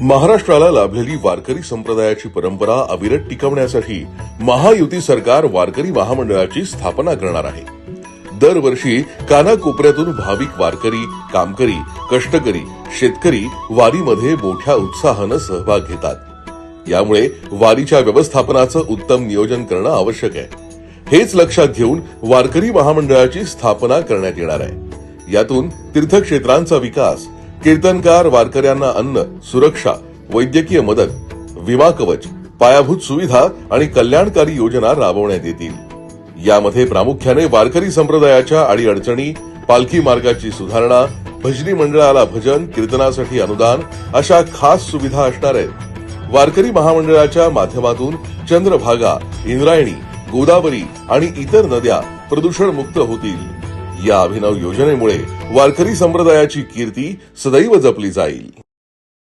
महाराष्ट्राला लाभलेली वारकरी संप्रदायाची परंपरा अविरत टिकवण्यासाठी महायुती सरकार वारकरी महामंडळाची स्थापना करणार आहे. दरवर्षी कानाकोपऱ्यातून भाविक वारकरी कामकरी कष्टकरी शेतकरी वारीमध्ये मोठ्या उत्साहानं सहभाग घेतात. यामुळे वारीच्या व्यवस्थापनाचं उत्तम नियोजन करणं आवश्यक आहे. हेच लक्षात घेऊन वारकरी महामंडळाची स्थापना करण्यात येणार आहे. यातून तीर्थक्षेत्रांचा विकास कीर्तनकार वारकऱ्यांना अन्न सुरक्षा वैद्यकीय मदत विमा कवच पायाभूत सुविधा आणि कल्याणकारी योजना राबवण्यात येतील. यामध्ये प्रामुख्याने वारकरी संप्रदायाच्या अडीअडचणी पालखी मार्गाची सुधारणा भजनी मंडळाला भजन कीर्तनासाठी अनुदान अशा खास सुविधा असणार आहेत. वारकरी महामंडळाच्या माध्यमातून चंद्रभागा इंद्रायणी गोदावरी आणि इतर नद्या प्रदूषणमुक्त होतील. या अभिनव योजनेमुळे वारकरी संप्रदायाची कीर्ती सदैव जपली जाईल.